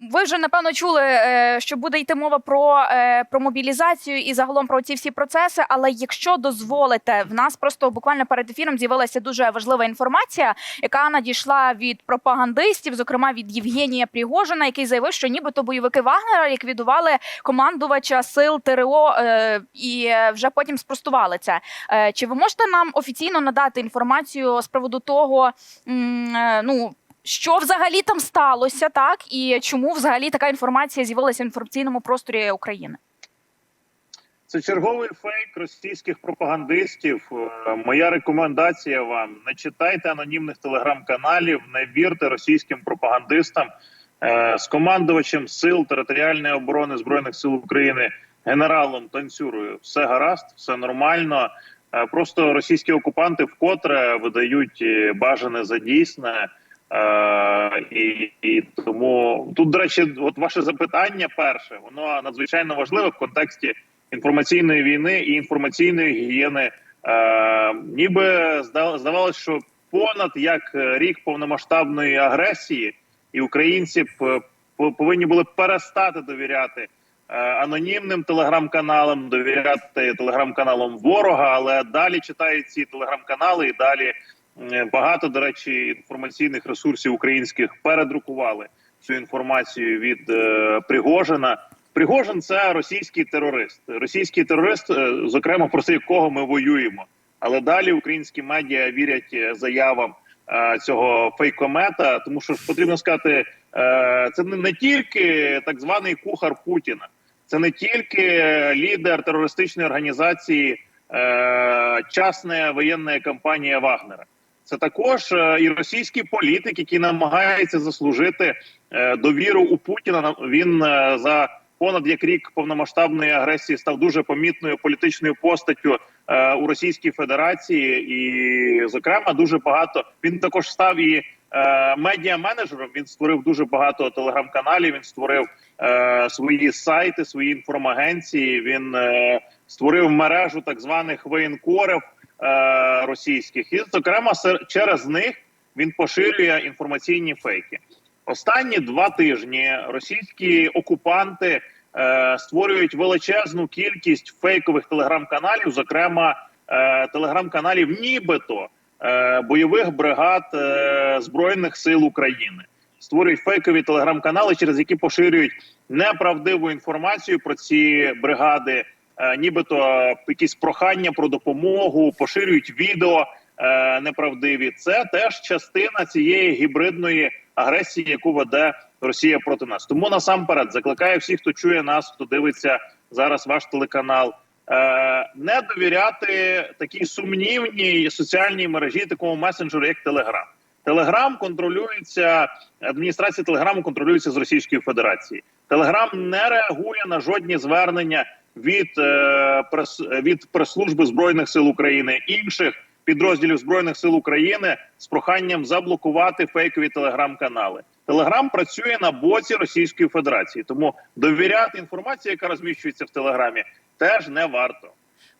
Ви вже напевно чули, е, що буде йти мова про, е, про мобілізацію і загалом про ці всі процеси. Але якщо дозволите, в нас просто буквально перед ефіром з'явилася дуже важлива інформація, яка надійшла від пропагандистів, зокрема від Євгенія Пригожина, який заявив, що нібито бойовики Вагнера ліквідували командувача сил ТРО е, і вже потім спростували це. Чи ви можете нам офіційно надати інформацію з приводу того, ну що взагалі там сталося, так і чому взагалі така інформація з'явилася в інформаційному просторі України? Це черговий фейк російських пропагандистів. Е, Моя рекомендація вам: не читайте анонімних телеграм-каналів, не вірте російським пропагандистам Е, з командувачем сил територіальної оборони збройних сил України генералом Танцюрою. Все гаразд, все нормально. Е, Просто російські окупанти вкотре видають бажане за дійсне. Е, і, і тому тут, до речі, от ваше запитання перше, воно надзвичайно важливе в контексті інформаційної війни і інформаційної гігієни. Е, ніби зда- здавалося, що понад як рік повномасштабної агресії, і українці повинні були перестати довіряти е, анонімним телеграм-каналам, довіряти телеграм-каналам ворога, але далі читають ці телеграм-канали і далі багато, до речі, інформаційних ресурсів українських передрукували цю інформацію від е, Пригожина. Пригожин це російський терорист, російський терорист, е, зокрема проти якого ми воюємо. Але далі українські медіа вірять е, заявам е, цього фейкомета, тому що потрібно сказати, е, це не, не тільки так званий кухар Путіна, це не тільки лідер терористичної організації, е, частна воєнна компанія Вагнера. Це також е, і російський політик, який намагається заслужити е, довіру у Путіна. На- Він е, за понад як рік повномасштабної агресії став дуже помітною політичною постаттю у Російській Федерації, і зокрема дуже багато він також став і медіа-менеджером. Він створив дуже багато телеграм-каналів. Він створив свої сайти, свої інформагенції. Він створив мережу так званих воєнкорів е, російських, і зокрема через них він поширює інформаційні фейки. Останні два тижні російські окупанти е, створюють величезну кількість фейкових телеграм-каналів, зокрема е, телеграм-каналів, нібито е, бойових бригад е, збройних сил України. Створюють фейкові телеграм-канали, через які поширюють неправдиву інформацію про ці бригади, нібито якісь прохання про допомогу, поширюють відео е, неправдиві. Це теж частина цієї гібридної агресії, яку веде Росія проти нас. Тому насамперед закликаю всіх, хто чує нас, хто дивиться зараз ваш телеканал. е, Не довіряти такій сумнівній соціальній мережі, такому месенджеру, як Телеграм. Телеграм контролюється адміністрація Телеграму контролюється з Російської Федерації. Телеграм не реагує на жодні звернення від е, від прес-служби збройних сил України інших підрозділів збройних сил України з проханням заблокувати фейкові телеграм-канали. Телеграм працює на боці Російської Федерації, тому довіряти інформації, яка розміщується в Телеграмі, теж не варто.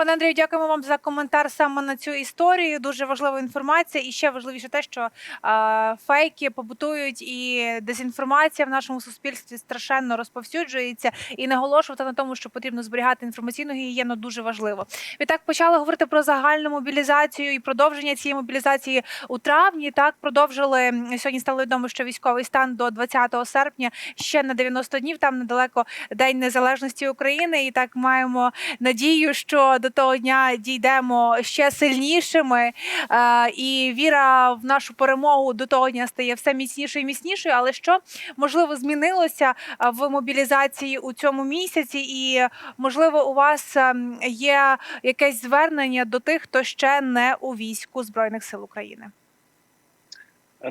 Пане Андрію, дякуємо вам за коментар саме на цю історію. Дуже важлива інформація, і ще важливіше те, що е, фейки побутують і дезінформація в нашому суспільстві страшенно розповсюджується. І наголошувати на тому, що потрібно зберігати інформаційну гігієну, дуже важливо. Відтак почали говорити про загальну мобілізацію і продовження цієї мобілізації у травні. Так продовжили сьогодні. Стало відомо, що військовий стан до 20 серпня ще на 90 днів. Там недалеко День Незалежності України. І так маємо надію, що до того дня дійдемо ще сильнішими, е, і віра в нашу перемогу до того дня стає все міцнішою і міцнішою. Але що можливо змінилося е, в мобілізації у цьому місяці, і можливо, у вас ем, є якесь звернення до тих, хто ще не у війську збройних сил України?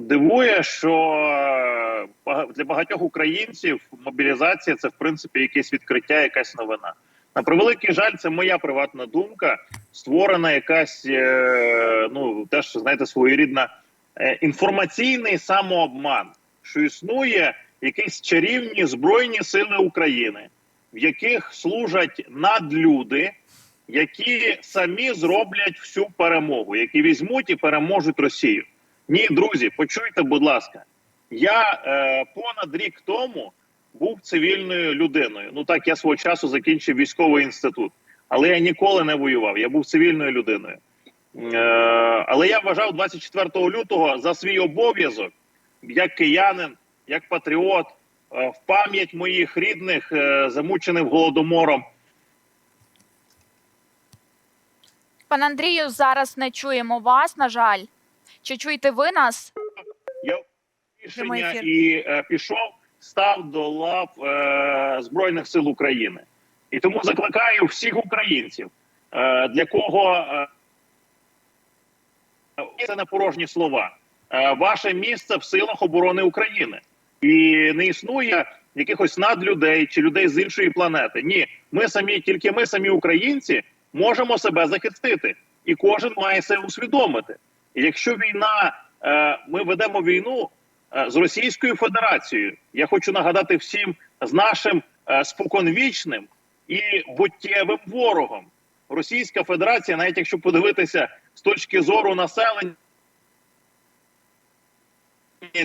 Дивує, що е, для багатьох українців мобілізація це в принципі якесь відкриття, якась новина. На превеликий жаль, це моя приватна думка. Створена якась е, ну теж знаєте, своєрідна е, інформаційний самообман, що існує якісь чарівні збройні сили України, в яких служать надлюди, які самі зроблять всю перемогу, які візьмуть і переможуть Росію. Ні, друзі, почуйте, будь ласка, я е, понад рік тому був цивільною людиною. Ну так я свого часу закінчив військовий інститут, але я ніколи не воював. Я був цивільною людиною. Е, але я вважав 24 лютого за свій обов'язок як киянин, як патріот, е, в пам'ять моїх рідних, е, замучених голодомором. Пане Андрію, зараз не чуємо вас, на жаль. Чи чуєте ви нас? Я Прямий рішення ефір. і е, пішов, став до лав е, Збройних сил України. І тому закликаю всіх українців, е, для кого е, це не порожні слова. Е, ваше місце в силах оборони України. І не існує якихось надлюдей чи людей з іншої планети. Ні, ми самі, тільки ми самі українці, можемо себе захистити, і кожен має це усвідомити. І якщо війна, е, ми ведемо війну з Російською Федерацією, я хочу нагадати всім з нашим е, споконвічним і буттєвим ворогом. Російська Федерація, навіть якщо подивитися з точки зору населення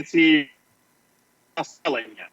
цієї населення.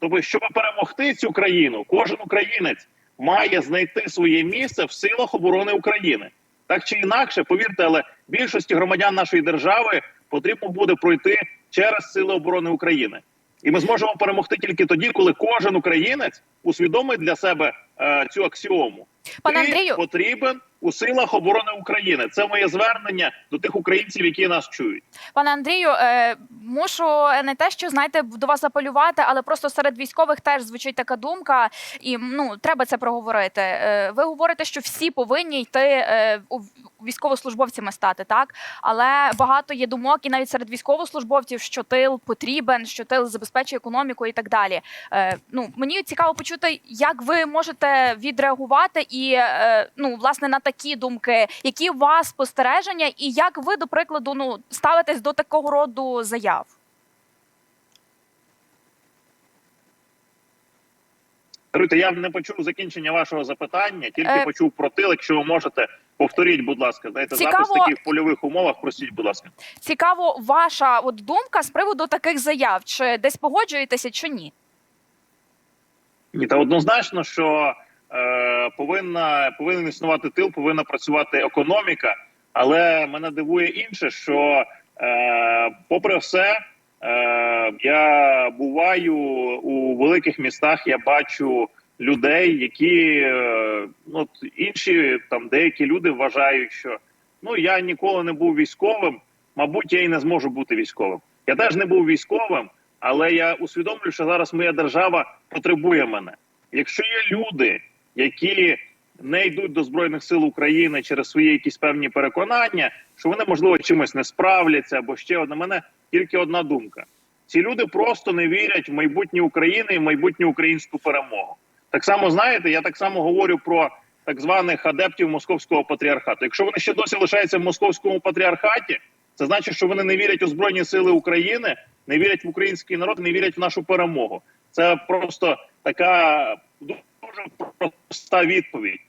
Тобто, щоб перемогти цю країну, кожен українець має знайти своє місце в силах оборони України. Так чи інакше, повірте, але більшості громадян нашої держави потрібно буде пройти через сили оборони України. І ми зможемо перемогти тільки тоді, коли кожен українець усвідомить для себе е, цю аксіому. Пане Андрію, потрібен у силах оборони України. Це моє звернення до тих українців, які нас чують. Пане Андрію, е, мушу не те, що знаєте, до вас апелювати, але просто серед військових теж звучить така думка, і ну треба це проговорити. Е, ви говорите, що всі повинні йти е, у військовослужбовцями стати, так але багато є думок, і навіть серед військовослужбовців, що тил потрібен, що тил забезпечує економіку і так далі. Е, ну мені цікаво почути, як ви можете відреагувати і е, ну власне на такі думки, які у вас спостереження, і як ви, до прикладу, ну ставитесь до такого роду заяв? Даруйте, я не почув закінчення вашого запитання, тільки Е. почув про тил. Якщо ви можете, повторіть, будь ласка. Знаєте, Цікаво- запис такий в польових умовах. Простіть, будь ласка. Цікаво, ваша от думка з приводу таких заяв, чи десь погоджуєтеся, чи ні? Ні, та однозначно, що повинна повинен існувати тил, повинна працювати економіка. Але мене дивує інше, що е, попри все, е, я буваю у великих містах. Я бачу людей, які е, ну, інші там деякі люди вважають, що ну я ніколи не був військовим, мабуть, я і не зможу бути військовим. Я теж не був військовим, але я усвідомлюю, що зараз моя держава потребує мене. Якщо є люди, які не йдуть до збройних сил України через свої якісь певні переконання, що вони можливо чимось не справляться, або ще одне мене тільки одна думка: ці люди просто не вірять в майбутнє України і майбутню українську перемогу. Так само знаєте, я так само говорю про так званих адептів московського патріархату. Якщо вони ще досі лишаються в московському патріархаті, це значить, що вони не вірять у збройні сили України, не вірять в український народ, не вірять в нашу перемогу. Це просто така дуже проста відповідь.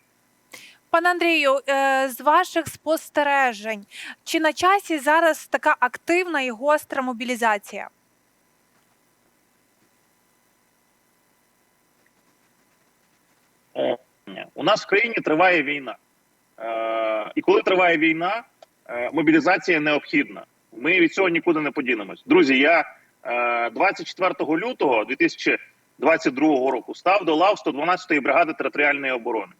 Пане Андрію, е, з ваших спостережень, чи на часі зараз така активна і гостра мобілізація? Е, У нас в країні триває війна. Е, і коли триває війна, мобілізація необхідна. Ми від цього нікуди не подінемось. Друзі, я е, 24 лютого 2022 року став до лав 112-ї бригади територіальної оборони.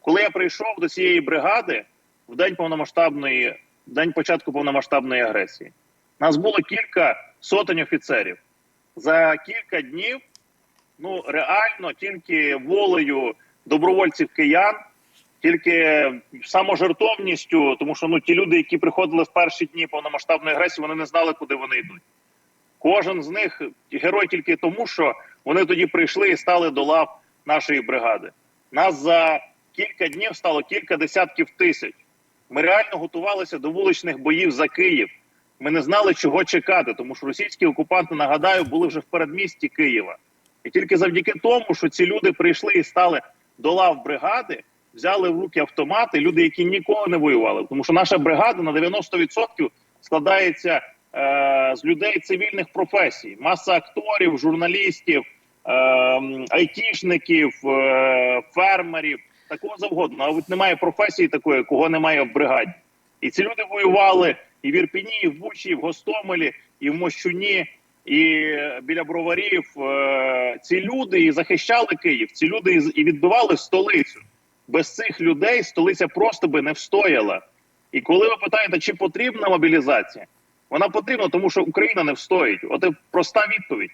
Коли я прийшов до цієї бригади в день повномасштабної, в день початку повномасштабної агресії, нас було кілька сотень офіцерів. За кілька днів ну реально тільки волею добровольців киян, тільки саможертовністю, тому що ну ті люди, які приходили в перші дні повномасштабної агресії, вони не знали, куди вони йдуть. Кожен з них герой тільки тому, що вони тоді прийшли і стали до лав нашої бригади. Нас за кілька днів стало кілька десятків тисяч. Ми реально готувалися до вуличних боїв за Київ. Ми не знали, чого чекати, тому що російські окупанти, нагадаю, були вже в передмісті Києва. І тільки завдяки тому, що ці люди прийшли і стали до лав бригади, взяли в руки автомати, люди, які ніколи не воювали. Тому що наша бригада на 90% складається з людей цивільних професій: маса акторів, журналістів, ем, айтішників, е, фермерів, такого завгодно. А от немає професії такої, кого немає в бригаді. І ці люди воювали і в Ірпіні, і в Бучі, і в Гостомелі, і в Мощуні, і е, біля броварів. Е, ці люди і захищали Київ. Ці люди і відбивали столицю. Без цих людей столиця просто би не встояла. І коли ви питаєте, чи потрібна мобілізація, вона потрібна, тому що Україна не встоїть. От проста відповідь.